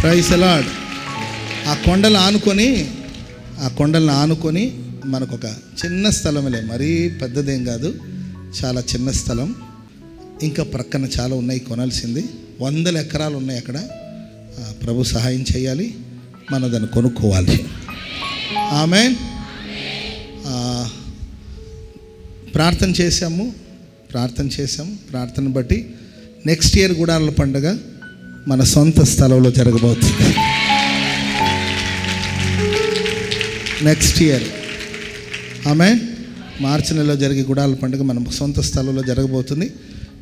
Price అలాడ్ ఆ కొండలు ఆనుకొని ఆ కొండలను ఆనుకొని మనకు ఒక చిన్న స్థలంలే మరీ పెద్దదేం కాదు చాలా చిన్న స్థలం. ఇంకా ప్రక్కన చాలా ఉన్నాయి కొనాల్సింది. వందల ఎకరాలు ఉన్నాయి అక్కడ. ప్రభు సహాయం చేయాలి మనం దాన్ని కొనుక్కోవాలి ఆమె ప్రార్థన చేశాము ప్రార్థన చేశాము ప్రార్థన బట్టి నెక్స్ట్ ఇయర్ గుడాల పండుగ. మన సొంత స్థలంలో జరగబోతుంది. నెక్స్ట్ ఇయర్ ఆమె మార్చి నెలలో జరిగే గుడాల పండుగ మన సొంత స్థలంలో జరగబోతుంది.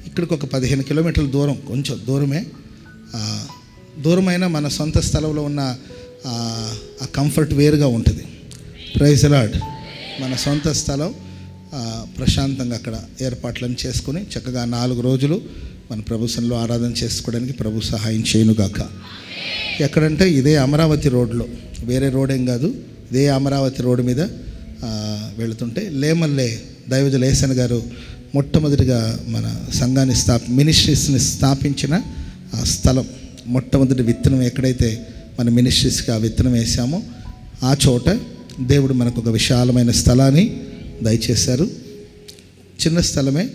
ఇక్కడికి ఒక పదిహేను కిలోమీటర్ల దూరం కొంచెం దూరమే. దూరమైన మన సొంత స్థలంలో ఉన్న ఆ, కంఫర్ట్ వేరుగా ఉంటుంది. ప్రైజ్ లాడ్ మన సొంత స్థలం ప్రశాంతంగా అక్కడ ఏర్పాట్లను చేసుకుని చక్కగా నాలుగు రోజులు మన ప్రభుత్వంలో ఆరాధన చేసుకోవడానికి ప్రభు సహాయం చేయనుగాక ఎక్కడంటే ఇదే అమరావతి రోడ్లో. వేరే రోడ్ ఏం కాదు ఇదే అమరావతి రోడ్డు మీద వెళుతుంటే లేమల్లే దైవజుల ఏసన్ గారు మొట్టమొదటిగా మన సంఘాన్ని స్థాప మినిస్ట్రీస్ని స్థాపించిన ఆ స్థలం. మొట్టమొదటి విత్తనం ఎక్కడైతే మన మినిస్ట్రీస్కి ఆ విత్తనం వేసామో ఆ చోట దేవుడు మనకు ఒక విశాలమైన స్థలాన్ని దయచేశారు. చిన్న స్థలమే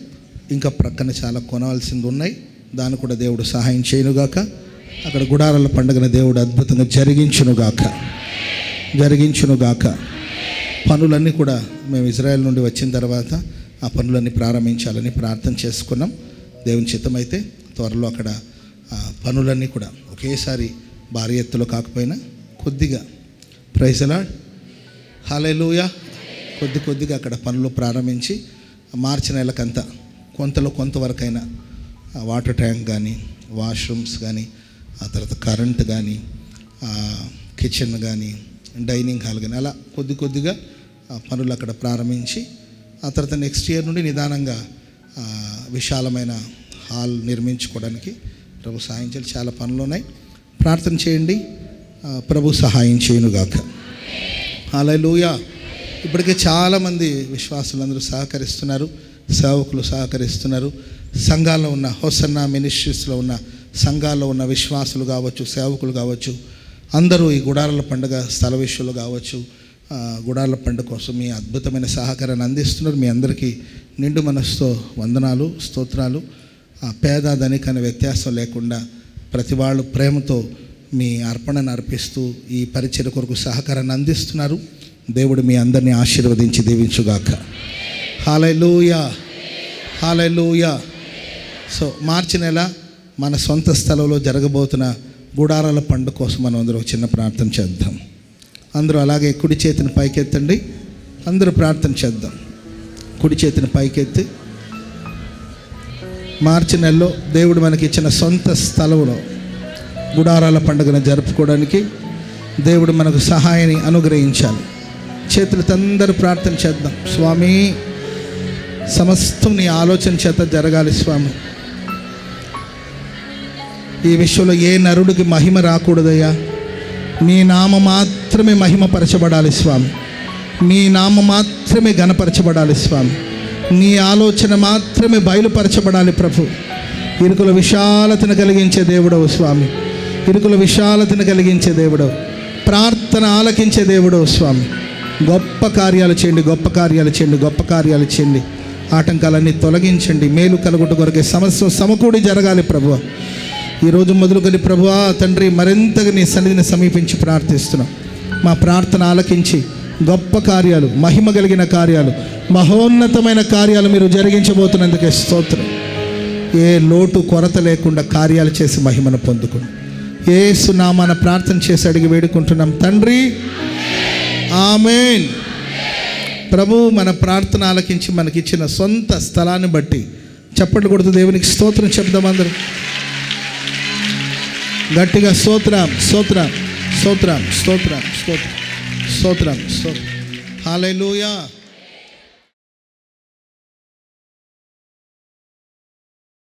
ఇంకా ప్రక్కన చాలా కొనవలసింది ఉన్నాయి. దాన్ని కూడా దేవుడు సహాయం చేయనుగాక. అక్కడ గుడారాల పండుగను దేవుడు అద్భుతంగా జరిగించునుగాక. జరిగించునుగాక. పనులన్నీ కూడా మేము ఇజ్రాయెల్ నుండి వచ్చిన తర్వాత ఆ పనులన్నీ ప్రారంభించాలని ప్రార్థన చేసుకున్నాం. దేవుని చిత్తమైతే త్వరలో అక్కడ పనులన్నీ కూడా ఒకేసారి భారీ ఎత్తులో కాకపోయినా కొద్దిగా ప్రైజలా హాలేలుయా కొద్ది కొద్దిగా అక్కడ పనులు ప్రారంభించి మార్చి నెలకంతా కొంతలో కొంతవరకైనా వాటర్ ట్యాంక్ కానీ వాష్రూమ్స్ కానీ ఆ తర్వాత కరెంట్ కానీ కిచెన్ కానీ డైనింగ్ హాల్ కానీ అలా కొద్ది కొద్దిగా పనులు అక్కడ ప్రారంభించి ఆ తర్వాత నెక్స్ట్ ఇయర్ నుండి నిదానంగా విశాలమైన హాల్ నిర్మించుకోవడానికి ప్రభు సహాయం చేయాలి. చాలా పనులు ఉన్నాయి. ప్రార్థన చేయండి. ప్రభు సహాయం చేయనుగాక. హల్లెలూయా ఇప్పటికే చాలామంది విశ్వాసులందరూ సహకరిస్తున్నారు. సేవకులు సహకరిస్తున్నారు. సంఘాల్లో ఉన్న హోసన్న మినిస్ట్రీస్లో ఉన్న సంఘాల్లో ఉన్న విశ్వాసులు కావచ్చు సేవకులు కావచ్చు అందరూ ఈ గుడారాల పండుగ స్థల విషయంలో కావచ్చు గుడారాల పండుగ కోసం మీ అద్భుతమైన సహకారాన్ని అందిస్తున్నారు. మీ అందరికీ నిండు మనసుతో వందనాలు స్తోత్రాలు. పేద ధనిక అనే వ్యత్యాసం లేకుండా ప్రతి వాళ్ళు ప్రేమతో మీ అర్పణను అర్పిస్తూ ఈ పరిచయ కొరకు సహకారాన్ని అందిస్తున్నారు. దేవుడు మీ అందరినీ ఆశీర్వదించి దీవించుగాక. హాలూయా హాలూయా సో మార్చి నెల మన సొంత స్థలంలో జరగబోతున్న గుడారాల పండుగ కోసం మనం అందరూ ఒక చిన్న ప్రార్థన చేద్దాం. అందరూ అలాగే కుడి చేతిని పైకెత్తండి. అందరూ ప్రార్థన చేద్దాం. కుడి చేతిని పైకెత్తి. మార్చి నెలలో దేవుడు మనకి ఇచ్చిన సొంత స్థలంలో గుడారాల పండుగను జరుపుకోవడానికి దేవుడు మనకు సహాయాన్ని అనుగ్రహించాలి. చేతులతో అందరూ ప్రార్థన చేద్దాం. స్వామి సమస్తం నీ ఆలోచన చేత జరగాలి స్వామి. ఈ విషయంలో ఏ నరుడికి మహిమ రాకూడదయ్యా? మీ నామ మాత్రమే మహిమపరచబడాలి స్వామి. మీ నామ మాత్రమే గణపరచబడాలి స్వామి. నీ ఆలోచన మాత్రమే బయలుపరచబడాలి ప్రభు. ఇరుకుల విశాలతను కలిగించే దేవుడవు స్వామి. ఇరుకుల విశాలతను కలిగించే దేవుడవు. ప్రార్థన ఆలకించే దేవుడవు స్వామి. గొప్ప కార్యాలు చేయండి గొప్ప కార్యాలు చేయండి గొప్ప కార్యాలు చేయండి. ఆటంకాలన్నీ తొలగించండి. మేలు కలుగుట కొరకే సమస్య సమకూడి జరగాలి ప్రభు ఈరోజు మొదలుకొని ప్రభువా తండ్రి మరింతగా నీ సన్నిధిని సమీపించి ప్రార్థిస్తున్నాం. మా ప్రార్థన ఆలకించి గొప్ప కార్యాలు మహిమ కలిగిన కార్యాలు మహోన్నతమైన కార్యాలు మీరు జరిగించబోతున్నందుకే స్తోత్రం. ఏ లోటు కొరత లేకుండా కార్యాలు చేసి మహిమను పొందుకుని. ఏ సునామాన ప్రార్థన చేసి అడిగి వేడుకుంటున్నాం. తండ్రి ఆమెన్. ప్రభు మన ప్రార్థన ఆలకించి మనకిచ్చిన సొంత స్థలాన్ని బట్టి చప్పట్లు కొడుతూ దేవునికి స్తోత్రం చెప్దాం అందరూ. గట్టిగా స్తోత్రం స్తోత్రం స్తోత్రం స్తోత్రం స్తోత్రం స్తోత్రం స్తోత్రం. హాలూయా